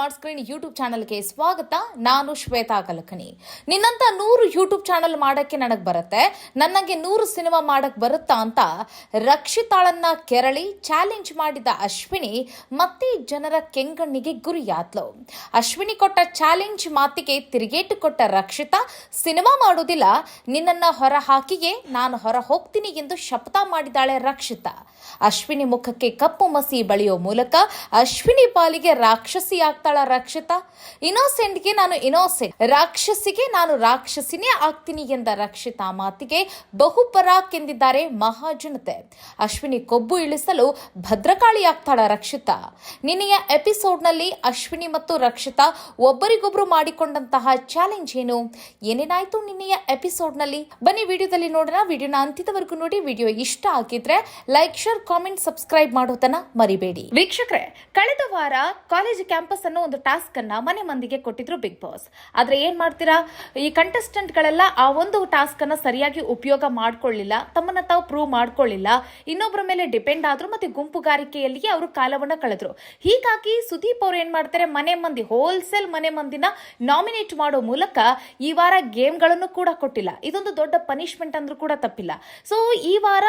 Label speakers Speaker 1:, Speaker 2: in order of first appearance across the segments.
Speaker 1: Smart screen YouTube ಚಾನಲ್ಗೆ ಸ್ವಾಗತ. ನಾನು ಶ್ವೇತಾ ಕಲಕನಿ. ನಿನ್ನಂತ ನೂರು ಯೂಟ್ಯೂಬ್ ಚಾನಲ್ ಮಾಡಕ್ಕೆ ನನಗೆ ಬರುತ್ತೆ. ನನಗೆ ನೂರು ಸಿನಿಮಾ ಮಾಡಕ್ ಬರುತ್ತಾ ಅಂತ ರಕ್ಷಿತಾಳನ್ನ ಕೆರಳಿ ಚಾಲೆಂಜ್ ಮಾಡಿದ ಅಶ್ವಿನಿ ಮತ್ತೆ ಜನರ ಕೆಂಗಣ್ಣಿಗೆ ಗುರಿಯಾದ್ಲು ಅಶ್ವಿನಿ ಕೊಟ್ಟ ಚಾಲೆಂಜ್ ಮಾತಿಗೆ ತಿರುಗೇಟು ಕೊಟ್ಟ ರಕ್ಷಿತಾ, ಸಿನಿಮಾ ಮಾಡೋದಿಲ್ಲ. ನಿನ್ನನ್ನ ಹೊರ ಹಾಕಿಯೇ ನಾನು ಹೊರ ಹೋಗ್ತೀನಿ ಎಂದು ಶಪಥ ಮಾಡಿದಾಳೆ ರಕ್ಷಿತಾ. ಅಶ್ವಿನಿ ಮುಖಕ್ಕೆ ಕಪ್ಪು ಮಸಿ ಬಳಿಯೋ ಮೂಲಕ ಅಶ್ವಿನಿ ಪಾಲಿಗೆ ರಾಕ್ಷಸಿ ಆಗ್ತಾಳ ರಕ್ಷಿತ ಇನೋಸೆಂಟ್ಗೆ ನಾನು ಇನೋಸೆಂಟ್ ರಾಕ್ಷಸಿಗೆ ನಾನು ರಾಕ್ಷಸಿನೇ ಆಗ್ತೀನಿ ಎಂದ ರಕ್ಷಿತಾ ಮಾತಿಗೆ ಬಹುಪರಾಕ್ ಎಂದಿದ್ದಾರೆ ಮಹಾಜನತೆ. ಅಶ್ವಿನಿ ಕೊಬ್ಬು ಇಳಿಸಲು ಭದ್ರಕಾಳಿ ಆಗ್ತಾಳ ರಕ್ಷಿತಾ. ನಿನ್ನೆಯ ಎಪಿಸೋಡ್ನಲ್ಲಿ ಅಶ್ವಿನಿ ಮತ್ತು ರಕ್ಷಿತಾ ಒಬ್ಬರಿಗೊಬ್ರು ಮಾಡಿಕೊಂಡಂತಹ ಚಾಲೆಂಜ್ ಏನು? ಏನೇನಾಯ್ತು ನಿನ್ನೆಯ ಎಪಿಸೋಡ್ನಲ್ಲಿ? ಬನ್ನಿ ವಿಡಿಯೋದಲ್ಲಿ ನೋಡೋಣ. ವಿಡಿಯೋನ ಅಂತ್ಯದವರೆಗೂ ನೋಡಿ. ವಿಡಿಯೋ ಇಷ್ಟ ಆಗಿದ್ರೆ ಲೈಕ್, ಶೇರ್, ಕಾಮೆಂಟ್, ಸಬ್ಸ್ಕ್ರೈಬ್ ಮಾಡೋದನ್ನ ಮರಿಬೇಡಿ. ವೀಕ್ಷಕರೇ, ಕಳೆದ ವಾರ ಕಾಲೇಜ್ ಕ್ಯಾಂಪಸ್ ಅನ್ನೋ ಒಂದು ಟಾಸ್ಕ್ ಅನ್ನ ಮನೆ ಮಂದಿಗೆ ಕೊಟ್ಟಿದ್ರು ಬಿಗ್ ಬಾಸ್ ಆದ್ರೆ ಏನ್ ಮಾಡ್ತೀರಾ? ಈ ಕಂಟೆಸ್ಟೆಂಟ್ ಗಳೆಲ್ಲ ಆ ಒಂದು ಟಾಸ್ಕ್ ಅನ್ನ ಸರಿಯಾಗಿ ಉಪಯೋಗ ಮಾಡ್ಕೊಳ್ಳಿಲ್ಲ, ತಮ್ಮನ್ನ ತಾವು ಪ್ರೂವ್ ಮಾಡ್ಕೊಳ್ಳಿಲ್ಲ. ಇನ್ನೊಬ್ಬರ ಮೇಲೆ ಡಿಪೆಂಡ್ ಆದ್ರು ಮತ್ತೆ ಗುಂಪುಗಾರಿಕೆಯಲ್ಲಿಯೇ ಅವರು ಕಾಲವನ್ನ ಕಳೆದ್ರು. ಹೀಗಾಗಿ ಸುದೀಪ್ ಅವ್ರು ಏನ್ ಮಾಡ್ತಾರೆ? ಮನೆ ಮಂದಿ ಹೋಲ್ಸೇಲ್ ಮನೆ ಮಂದಿನ ನಾಮಿನೇಟ್ ಮಾಡೋ ಮೂಲಕ ಈ ವಾರ ಗೇಮ್ಗಳನ್ನು ಕೂಡ ಕೊಟ್ಟಿಲ್ಲ. ಇದೊಂದು ದೊಡ್ಡ ಪನಿಷ್ಮೆಂಟ್ ಅಂದ್ರೂ ಕೂಡ ತಪ್ಪಿಲ್ಲ. ಸೊ ಈ ವಾರ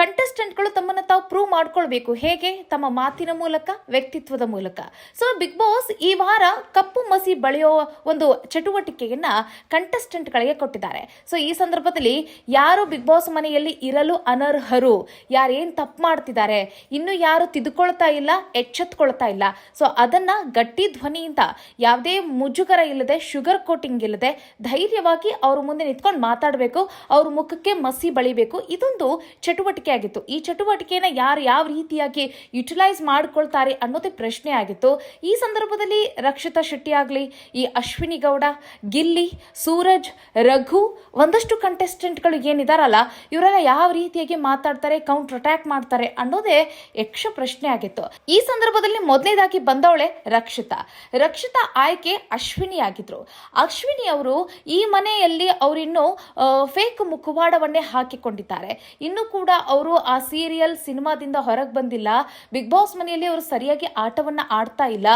Speaker 1: ಕಂಟೆಸ್ಟೆಂಟ್ಗಳು ತಮ್ಮನ್ನು ತಾವು ಪ್ರೂವ್ ಮಾಡ್ಕೊಳ್ಬೇಕು. ಹೇಗೆ? ತಮ್ಮ ಮಾತಿನ ಮೂಲಕ, ವ್ಯಕ್ತಿತ್ವದ ಮೂಲಕ. ಸೊ ಬಿಗ್ ಬಾಸ್ ಈ ವಾರ ಕಪ್ಪು ಮಸಿ ಬಳಿಯೋ ಒಂದು ಚಟುವಟಿಕೆಯನ್ನ ಕಂಟೆಸ್ಟೆಂಟ್ಗಳಿಗೆ ಕೊಟ್ಟಿದ್ದಾರೆ. ಸೊ, ಈ ಸಂದರ್ಭದಲ್ಲಿ ಯಾರು ಬಿಗ್ ಬಾಸ್ ಮನೆಯಲ್ಲಿ ಇರಲು ಅನರ್ಹರು, ಯಾರೇನು ತಪ್ಪು ಮಾಡ್ತಿದ್ದಾರೆ, ಇನ್ನು ಯಾರು ತಿದ್ದುಕೊಳ್ತಾ ಇಲ್ಲ, ಎಚ್ಚೆತ್ಕೊಳ್ತಾ ಇಲ್ಲ, ಸೊ, ಅದನ್ನ ಗಟ್ಟಿ ಧ್ವನಿಯಿಂದ ಯಾವುದೇ ಮುಜುಗರ ಇಲ್ಲದೆ, ಶುಗರ್ ಕೋಟಿಂಗ್ ಇಲ್ಲದೆ ಧೈರ್ಯವಾಗಿ ಅವ್ರ ಮುಂದೆ ನಿಂತ್ಕೊಂಡು ಮಾತಾಡಬೇಕು, ಅವ್ರ ಮುಖಕ್ಕೆ ಮಸಿ ಬಳಿಬೇಕು, ಇದೊಂದು ಚಟುವಟಿಕೆ ಆಗಿತ್ತು ಈ ಚಟುವಟಿಕೆನ ಯಾರು ಯಾವ ರೀತಿಯಾಗಿ ಯುಟಿಲೈಸ್ ಮಾಡ್ಕೊಳ್ತಾರೆ ಅನ್ನೋದೇ ಪ್ರಶ್ನೆ ಆಗಿತ್ತು. ಈ ಸಂದರ್ಭದಲ್ಲಿ ರಕ್ಷಿತಾ ಶೆಟ್ಟಿ ಆಗಲಿ ಈ ಅಶ್ವಿನಿ ಗೌಡ, ಗಿಲ್ಲಿ, ಸೂರಜ್, ರಘು ಒಂದಷ್ಟು ಕಂಟೆಸ್ಟೆಂಟ್ಗಳು ಏನಿದಾರಲ್ಲ, ಇವರೆಲ್ಲ ಯಾವ ರೀತಿಯಾಗಿ ಮಾತಾಡ್ತಾರೆ ಕೌಂಟರ್ ಅಟ್ಯಾಕ್ ಮಾಡ್ತಾರೆ ಅನ್ನೋದೇ ಯಕ್ಷ ಪ್ರಶ್ನೆ ಆಗಿತ್ತು. ಈ ಸಂದರ್ಭದಲ್ಲಿ ಮೊದಲನೇದಾಗಿ ಬಂದವಳೆ ರಕ್ಷಿತಾ. ರಕ್ಷಿತಾ ಆಯ್ಕೆ ಅಶ್ವಿನಿ ಆಗಿದ್ರು ಅಶ್ವಿನಿ ಅವರು ಈ ಮನೆಯಲ್ಲಿ ಅವರಿನ್ನು ಫೇಕ್ ಮುಖವಾಡವನ್ನೇ ಹಾಕಿಕೊಂಡಿದ್ದಾರೆ. ಇನ್ನು ಕೂಡ ಅವರು ಆ ಸೀರಿಯಲ್ ಸಿನಿಮಾದಿಂದ ಹೊರಗೆ ಬಂದಿಲ್ಲ. ಬಿಗ್ ಬಾಸ್ ಮನೆಯಲ್ಲಿ ಅವರು ಸರಿಯಾಗಿ ಆಟವನ್ನ ಆಡ್ತಾ ಇಲ್ಲ.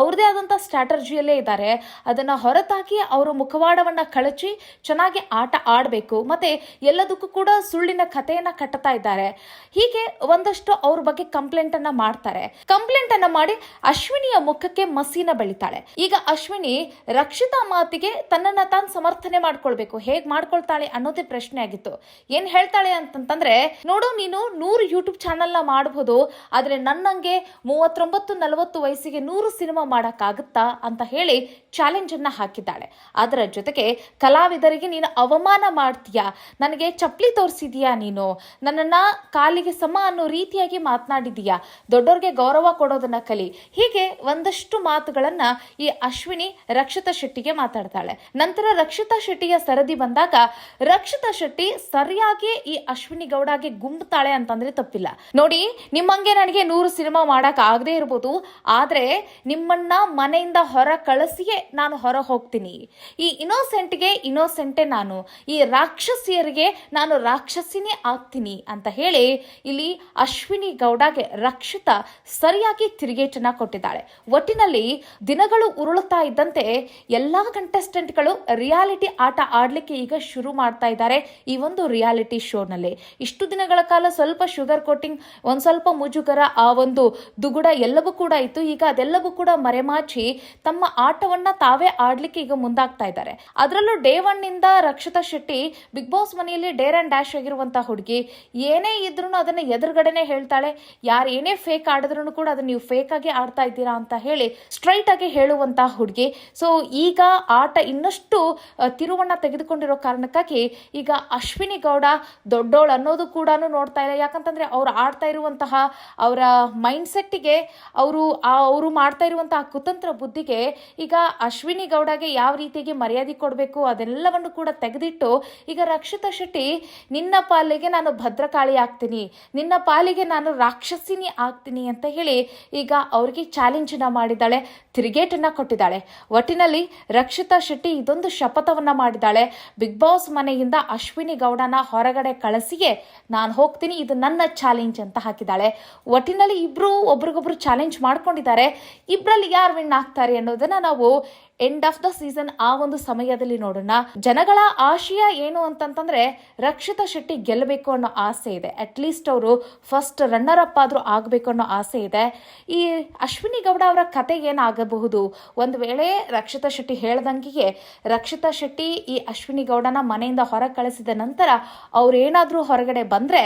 Speaker 1: ಅವ್ರದೇ ಆದಂಥ ಸ್ಟ್ರಾಟರ್ಜಿಯಲ್ಲೇ ಇದ್ದಾರೆ. ಅದನ್ನ ಹೊರತಾಕಿ ಅವರು ಮುಖವಾಡವನ್ನ ಕಳಚಿ ಚೆನ್ನಾಗಿ ಆಟ ಆಡಬೇಕು. ಮತ್ತೆ ಎಲ್ಲದಕ್ಕೂ ಕೂಡ ಸುಳ್ಳಿನ ಕಥೆಯನ್ನ ಕಟ್ಟುತ್ತಾ ಇದ್ದಾರೆ. ಹೀಗೆ ಒಂದಷ್ಟು ಅವ್ರ ಬಗ್ಗೆ ಕಂಪ್ಲೇಂಟನ್ನು ಮಾಡ್ತಾರೆ. ಕಂಪ್ಲೇಂಟನ್ನು ಮಾಡಿ ಅಶ್ವಿನಿಯ ಮುಖಕ್ಕೆ ಮಸೀನ ಬೆಳಿತಾಳೆ. ಈಗ ಅಶ್ವಿನಿ ರಕ್ಷಿತಾ ಮಾತಿಗೆ ತನ್ನನ್ನು ತಾನು ಸಮರ್ಥನೆ ಮಾಡ್ಕೊಳ್ಬೇಕು. ಹೇಗೆ ಮಾಡ್ಕೊಳ್ತಾಳೆ ಅನ್ನೋದೇ ಪ್ರಶ್ನೆ ಆಗಿತ್ತು. ಏನ್ ಹೇಳ್ತಾಳೆ ಅಂತಂತಂದ್ರೆ, ನೋಡು ನೀನು ನೂರು ಯೂಟ್ಯೂಬ್ ಚಾನಲ್ನ ಮಾಡಬಹುದು ಆದರೆ ನನ್ನಂಗೆ ಮೂವತ್ತೊಂಬತ್ತು ನಲವತ್ತು ವಯಸ್ಸಿಗೆ ನೂರು ಸಿನಿಮಾ ಮಾಡಕ್ಕಾಗುತ್ತಾ ಅಂತ ಹೇಳಿ ಚಾಲೆಂಜ್ ಅನ್ನ ಹಾಕಿದ್ದಾಳೆ. ಅದರ ಜೊತೆಗೆ, ಕಲಾವಿದರಿಗೆ ನೀನು ಅವಮಾನ ಮಾಡ್ತೀಯಾ? ನನಗೆ ಚಪ್ಪಲಿ ತೋರಿಸಿದೀಯಾ ನೀನು? ನನ್ನನ್ನ ಕಾಲಿಗೆ ಸಮ ಅನ್ನೋ ರೀತಿಯಾಗಿ ಮಾತನಾಡಿದೀಯಾ? ದೊಡ್ಡವ್ರಿಗೆ ಗೌರವ ಕೊಡೋದನ್ನ ಕಲಿ. ಹೀಗೆ ಒಂದಷ್ಟು ಮಾತುಗಳನ್ನ ಈ ಅಶ್ವಿನಿ ರಕ್ಷಿತಾ ಶೆಟ್ಟಿಗೆ ಮಾತಾಡ್ತಾಳೆ. ನಂತರ ರಕ್ಷಿತಾ ಶೆಟ್ಟಿಯ ಸರದಿ ಬಂದಾಗ, ರಕ್ಷಿತಾ ಶೆಟ್ಟಿ ಸರಿಯಾಗಿ ಈ ಅಶ್ವಿನಿ ಗೌಡಗೆ ಗುಂಬುತ್ತಾಳೆ ಅಂತಂದ್ರೆ ತಪ್ಪಿಲ್ಲ. ನೋಡಿ, ನಿಮ್ಮಂಗೆ ನನಗೆ ನೂರು ಸಿನಿಮಾ ಮಾಡಕ್ ಆಗದೆ ಇರ್ಬೋದು, ಆದ್ರೆ ನಿಮ್ಮನ್ನ ಮನೆಯಿಂದ ಹೊರ ಕಳಿಸಿಯೇ ನಾನು ಹೊರ ಹೋಗ್ತೀನಿ. ಈ ಇನೋಸೆಂಟ್ಗೆ ಇನೋಸೆಂಟೇ ನಾನು. ಈ ರಾಕ್ಷಸಿಯರಿಗೆ ನಾನು ರಾಕ್ಷಸಿನೇ ಆಗ್ತೀನಿ ಅಂತ ಹೇಳಿ ಇಲ್ಲಿ ಅಶ್ವಿನಿ ಗೌಡಗೆ ರಕ್ಷಿತ ಸರಿಯಾಗಿ ತಿರುಗೇಟನ್ನ ಕೊಟ್ಟಿದ್ದಾಳೆ. ಒಟ್ಟಿನಲ್ಲಿ ದಿನಗಳು ಉರುಳುತ್ತಾ ಇದ್ದಂತೆ ಎಲ್ಲಾ ಕಂಟೆಸ್ಟೆಂಟ್ಗಳು ರಿಯಾಲಿಟಿ ಆಟ ಆಡಲಿಕ್ಕೆ ಈಗ ಶುರು ಮಾಡ್ತಾ ಇದ್ದಾರೆ ಈ ಒಂದು ರಿಯಾಲಿಟಿ ಶೋನಲ್ಲಿ. ಇಷ್ಟು ದಿನಗಳ ಕಾಲ ಸ್ವಲ್ಪ ಶುಗರ್ ಕೋಟಿಂಗ್ ಒಂದು ಸ್ವಲ್ಪ ಮುಜುಗರ, ಆ ಒಂದು ದುಗುಡ ಎಲ್ಲವೂ ಕೂಡ ಇತ್ತು. ಈಗ ಅದೆಲ್ಲವೂ ಕೂಡ ಮರೆಮಾಚಿ ತಮ್ಮ ಆಟವನ್ನ ತಾವೇ ಆಡ್ಲಿಕ್ಕೆ ಈಗ ಮುಂದಾಗ್ತಾ ಇದ್ದಾರೆ. ಅದರಲ್ಲೂ ಡೇ ಒನ್ ಇಂದ ರಕ್ಷಿತಾ ಶೆಟ್ಟಿ ಬಿಗ್ ಬಾಸ್ ಮನೆಯಲ್ಲಿ ಡೇರ್ ಅಂಡ್ ಡ್ಯಾಶ್ ಆಗಿರುವಂತ ಹುಡುಗಿ ಏನೇ ಇದ್ರೂ ಅದನ್ನ ಎದುರುಗಡೆನೆ ಹೇಳ್ತಾಳೆ. ಯಾರು ಏನೇ ಫೇಕ್ ಆಡಿದ್ರು ಕೂಡ ಅದನ್ನ ನೀವು ಫೇಕ್ ಆಗಿ ಆಡ್ತಾ ಇದ್ದೀರಾ ಅಂತ ಹೇಳಿ ಸ್ಟ್ರೈಟ್ ಆಗಿ ಹೇಳುವಂತಹ ಹುಡುಗಿ. ಸೊ ಈಗ ಆಟ ಇನ್ನಷ್ಟು ತಿರುವನ್ನ ತೆಗೆದುಕೊಂಡಿರೋ ಕಾರಣಕ್ಕಾಗಿ ಈಗ ಅಶ್ವಿನಿ ಗೌಡ ದೊಡ್ಡೋಳು ಅನ್ನೋದು ಕೂಡ ನೋಡ್ತಾ ಇಲ್ಲ. ಯಾಕಂತಂದ್ರೆ ಅವ್ರು ಆಡ್ತಾ ಇರುವಂತಹ ಅವರ ಮೈಂಡ್ ಸೆಟ್ಗೆ ಅವರು ಅವರು ಮಾಡ್ತಾ ಇರುವಂತಹ ಕುತಂತ್ರ ಬುದ್ಧಿಗೆ ಈಗ ಅಶ್ವಿನಿ ಗೌಡಗೆ ಯಾವ ರೀತಿಯಾಗಿ ಮರ್ಯಾದೆ ಕೊಡಬೇಕು ಅದೆಲ್ಲವನ್ನು ಕೂಡ ತೆಗೆದಿಟ್ಟು ಈಗ ರಕ್ಷಿತಾ ಶೆಟ್ಟಿ, ನಿನ್ನ ಪಾಲಿಗೆ ನಾನು ಭದ್ರಕಾಳಿ ಆಗ್ತೀನಿ, ನಿನ್ನ ಪಾಲಿಗೆ ನಾನು ರಾಕ್ಷಸಿನಿ ಆಗ್ತೀನಿ ಅಂತ ಹೇಳಿ ಈಗ ಅವ್ರಿಗೆ ಚಾಲೆಂಜನ್ನ ಮಾಡಿದ್ದಾಳೆ, ತಿರುಗೇಟನ್ನು ಕೊಟ್ಟಿದ್ದಾಳೆ. ಒಟ್ಟಿನಲ್ಲಿ ರಕ್ಷಿತಾ ಶೆಟ್ಟಿ ಇದೊಂದು ಶಪಥವನ್ನು ಮಾಡಿದ್ದಾಳೆ. ಬಿಗ್ ಬಾಸ್ ಮನೆಯಿಂದ ಅಶ್ವಿನಿ ಗೌಡನ ಹೊರಗಡೆ ಕಳಿಸಿಯೇ ನಾನು ಹೋಗ್ತೀನಿ, ಇದು ನನ್ನ ಚಾಲೆಂಜ್ ಅಂತ ಹಾಕಿದ್ದಾಳೆ. ಒಟ್ಟಿನಲ್ಲಿ ಇಬ್ಬರು ಒಬ್ರಿಗೊಬ್ರು ಚಾಲೆಂಜ್ ಮಾಡ್ಕೊಂಡಿದ್ದಾರೆ. ಇಬ್ಬರಲ್ಲಿ ಇದರಲ್ಲಿ ಯಾರು ವಿನ್ ಆಗ್ತಾರೆ ಅನ್ನೋದನ್ನ ನಾವು ಎಂಡ್ ಆಫ್ ದ ಸೀಸನ್ ಆ ಒಂದು ಸಮಯದಲ್ಲಿ ನೋಡೋಣ. ಜನಗಳ ಆಶಯ ಏನು ಅಂತಂತಂದ್ರೆ ರಕ್ಷಿತಾ ಶೆಟ್ಟಿ ಗೆಲ್ಲಬೇಕು ಅನ್ನೋ ಆಸೆ ಇದೆ. ಅಟ್ ಲೀಸ್ಟ್ ಅವರು ಫಸ್ಟ್ ರನ್ನರ್ ಅಪ್ ಆದ್ರೂ ಆಗಬೇಕು ಅನ್ನೋ ಆಸೆ ಇದೆ. ಈ ಅಶ್ವಿನಿ ಗೌಡ ಅವರ ಕತೆ ಏನಾಗಬಹುದು? ಒಂದು ವೇಳೆ ರಕ್ಷಿತಾ ಶೆಟ್ಟಿ ಹೇಳ್ದಂಗೆ ರಕ್ಷಿತಾ ಶೆಟ್ಟಿ ಈ ಅಶ್ವಿನಿ ಗೌಡನ ಮನೆಯಿಂದ ಹೊರ ಕಳಿಸಿದ ನಂತರ ಅವ್ರೇನಾದ್ರೂ ಹೊರಗಡೆ ಬಂದ್ರೆ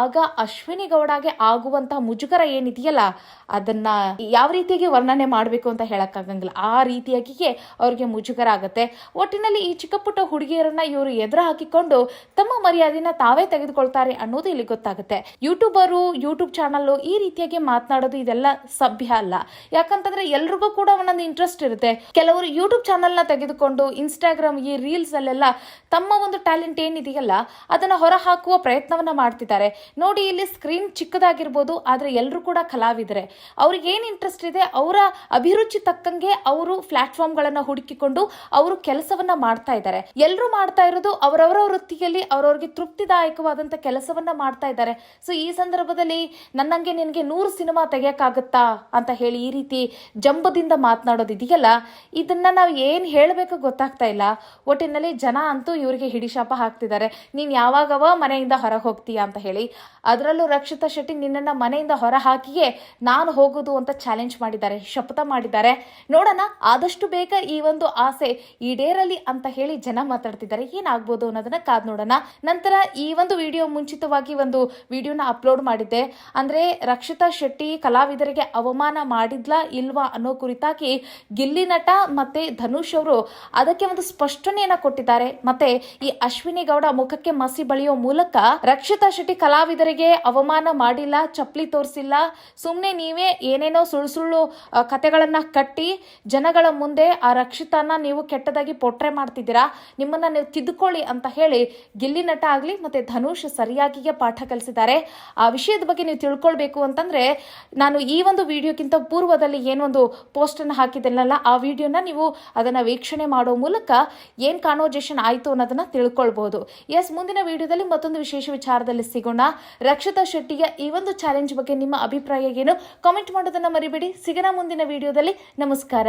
Speaker 1: ಆಗ ಅಶ್ವಿನಿ ಗೌಡಗೆ ಆಗುವಂತಹ ಮುಜುಗರ ಏನಿದೆಯಲ್ಲ, ಅದನ್ನ ಯಾವ ರೀತಿಯಾಗಿ ವರ್ಣನೆ ಮಾಡಬೇಕು ಅಂತ ಹೇಳೋಕ್ಕಾಗಂಗಿಲ್ಲ. ಆ ರೀತಿಯಾಗಿಯೇ ಅವ್ರಿಗೆ ಮುಜುಗರ ಆಗುತ್ತೆ ಒಟ್ಟಿನಲ್ಲಿ ಈ ಚಿಕ್ಕ ಪುಟ್ಟ ಹುಡುಗಿಯರನ್ನ ಇವರು ಎದುರು ಹಾಕಿಕೊಂಡು ತಮ್ಮ ಮರ್ಯಾದೆನ ತಾವೇ ತೆಗೆದುಕೊಳ್ತಾರೆ ಅನ್ನೋದು ಇಲ್ಲಿ ಗೊತ್ತಾಗುತ್ತೆ. ಯೂಟ್ಯೂಬರು, ಯೂಟ್ಯೂಬ್ ಚಾನಲ್ ಈ ರೀತಿಯಾಗಿ ಮಾತನಾಡೋದು ಇದೆಲ್ಲ ಸಭ್ಯ ಅಲ್ಲ. ಯಾಕಂತಂದ್ರೆ ಎಲ್ರಿಗೂ ಕೂಡ ಒಂದೊಂದು ಇಂಟ್ರೆಸ್ಟ್ ಇರುತ್ತೆ. ಕೆಲವರು ಯೂಟ್ಯೂಬ್ ಚಾನಲ್ನ ತೆಗೆದುಕೊಂಡು ಇನ್ಸ್ಟಾಗ್ರಾಮ್ ಈ ರೀಲ್ಸ್ ಅಲ್ಲೆಲ್ಲ ತಮ್ಮ ಒಂದು ಟ್ಯಾಲೆಂಟ್ ಏನಿದೆಯಲ್ಲ, ಅದನ್ನ ಹೊರ ಹಾಕುವ ಪ್ರಯತ್ನವನ್ನ ಮಾಡ್ತಿದ್ದಾರೆ. ನೋಡಿ, ಇಲ್ಲಿ ಸ್ಕ್ರೀನ್ ಚಿಕ್ಕದಾಗಿರ್ಬೋದು, ಆದ್ರೆ ಎಲ್ಲರೂ ಕೂಡ ಕಲಾವಿದರೆ. ಅವ್ರಿಗೆ ಏನು ಇಂಟ್ರೆಸ್ಟ್ ಇದೆ, ಅವರ ಅಭಿರುಚಿ ತಕ್ಕಂಗೆ ಅವರು ಪ್ಲಾಟ್ಫಾರ್ಮ್ಗಳನ್ನು ಹುಡುಕಿಕೊಂಡು ಅವರು ಕೆಲಸವನ್ನ ಮಾಡ್ತಾ ಇದ್ದಾರೆ. ಎಲ್ಲರೂ ಮಾಡ್ತಾ ಇರೋದು ಅವರವರ ವೃತ್ತಿಯಲ್ಲಿ ಅವರವ್ರಿಗೆ ತೃಪ್ತಿದಾಯಕವಾದಂಥ ಕೆಲಸವನ್ನ ಮಾಡ್ತಾ ಇದ್ದಾರೆ. ಸೊ ಈ ಸಂದರ್ಭದಲ್ಲಿ ನನ್ನಂಗೆ ನಿನಗೆ ನೂರು ಸಿನಿಮಾ ತೆಗಿಯೋಕ್ಕಾಗತ್ತಾ ಅಂತ ಹೇಳಿ ಈ ರೀತಿ ಜಂಬದಿಂದ ಮಾತನಾಡೋದು ಇದೆಯಲ್ಲ? ಇದನ್ನ ನಾವು ಏನ್ ಹೇಳಬೇಕು ಗೊತ್ತಾಗ್ತಾ ಇಲ್ಲ. ಒಟ್ಟಿನಲ್ಲಿ ಜನ ಅಂತೂ ಇವರಿಗೆ ಹಿಡಿಶಾಪ ಹಾಕ್ತಿದ್ದಾರೆ. ನೀನ್ ಯಾವಾಗವ ಮನೆಯಿಂದ ಹೊರಗೆ ಹೋಗ್ತೀಯಾ ಅಂತ ಹೇಳಿ. ಅದರಲ್ಲೂ ರಕ್ಷಿತಾ ಶೆಟ್ಟಿ ನಿನ್ನನ್ನ ಮನೆಯಿಂದ ಹೊರ ಹಾಕಿಯೇ ನಾನು ಹೋಗೋದು ಅಂತ ಚಾಲೆಂಜ್ ಮಾಡಿದ್ದಾರೆ. ಶಪಥ ಮಾಡಿದ್ದಾರೆ. ನೋಡೋಣ, ಆದಷ್ಟು ಬೇಗ ಈ ಒಂದು ಆಸೆ ಈಡೇರಲಿ ಅಂತ ಹೇಳಿ ಜನ ಮಾತಾಡ್ತಿದ್ದಾರೆ. ಏನಾಗ್ಬೋದು ಅನ್ನೋದನ್ನ ಕಾದ್ ನೋಡೋಣ. ನಂತರ ಈ ಒಂದು ವಿಡಿಯೋ ಮುಂಚಿತವಾಗಿ ಒಂದು ವಿಡಿಯೋನ ಅಪ್ಲೋಡ್ ಮಾಡಿದ್ದೆ. ಅಂದ್ರೆ ರಕ್ಷಿತಾ ಶೆಟ್ಟಿ ಕಲಾವಿದರಿಗೆ ಅವಮಾನ ಮಾಡಿದ್ಲಾ ಇಲ್ವಾ ಅನ್ನೋ ಕುರಿತಾಗಿ ಗಿಲ್ಲಿ ನಟ ಮತ್ತೆ ಧನುಷ್ ಅವರು ಅದಕ್ಕೆ ಒಂದು ಸ್ಪಷ್ಟನೆಯನ್ನ ಕೊಟ್ಟಿದ್ದಾರೆ. ಮತ್ತೆ ಈ ಅಶ್ವಿನಿ ಗೌಡ ಮುಖಕ್ಕೆ ಮಸಿ ಬಳಿಯೋ ಮೂಲಕ ರಕ್ಷಿತಾ ಶೆಟ್ಟಿ ಕಲಾವಿದರಿಗೆ ಅವಮಾನ ಮಾಡಿಲ್ಲ, ಚಪ್ಪಲಿ ತೋರಿಸಿಲ್ಲ. ಸುಮ್ಮನೆ ನೀವೇ ಏನೇನೋ ಸುಳ್ಳು ಸುಳ್ಳು ಕತೆಗಳನ್ನ ಕಟ್ಟಿ ಜನಗಳ ಮುಂದೆ ಆ ರಕ್ಷಿತಾನ ನೀವು ಕೆಟ್ಟದಾಗಿ ಪೊಟ್ರೆ ಮಾಡ್ತಿದ್ದೀರಾ? ನಿಮ್ಮನ್ನ ನೀವು ತಿದ್ದುಕೊಳ್ಳಿ ಅಂತ ಹೇಳಿ ಗಿಲ್ಲಿ ನಟ ಆಗ್ಲಿ ಮತ್ತೆ ಧನುಷ್ ಸರಿಯಾಗಿಗೆ ಪಾಠ ಕಲಿಸಿದ್ದಾರೆ. ಆ ವಿಷಯದ ಬಗ್ಗೆ ನೀವು ತಿಳ್ಕೊಳ್ಬೇಕು ಅಂತಂದ್ರೆ ನಾನು ಈ ಒಂದು ವಿಡಿಯೋಕ್ಕಿಂತ ಪೂರ್ವದಲ್ಲಿ ಏನೊಂದು ಪೋಸ್ಟ್ ಅನ್ನು ಹಾಕಿದ್ದೆನಲ್ಲ, ಆ ವಿಡಿಯೋನ ನೀವು ಅದನ್ನ ವೀಕ್ಷಣೆ ಮಾಡೋ ಮೂಲಕ ಏನು ಕಾನ್ವರ್ಜೇಷನ್ ಆಯಿತು ಅನ್ನೋದನ್ನ ತಿಳ್ಕೊಳ್ಬೋದು. ಎಸ್ ಮುಂದಿನ ವಿಡಿಯೋದಲ್ಲಿ ಮತ್ತೊಂದು ವಿಶೇಷ ವಿಚಾರದಲ್ಲಿ ಸಿಗೋಣ. ರಕ್ಷಿತಾ ಶೆಟ್ಟಿಯ ಈ ಒಂದು ಚಾಲೆಂಜ್ ಬಗ್ಗೆ ನಿಮ್ಮ ಅಭಿಪ್ರಾಯ ಏನು? ಕಾಮೆಂಟ್ ಮಾಡೋದನ್ನ ಮರಿಬೇಡಿ. ಸಿಗೋಣ ಮುಂದಿನ ವಿಡಿಯೋದಲ್ಲಿ ನಮಸ್ಕಾರ.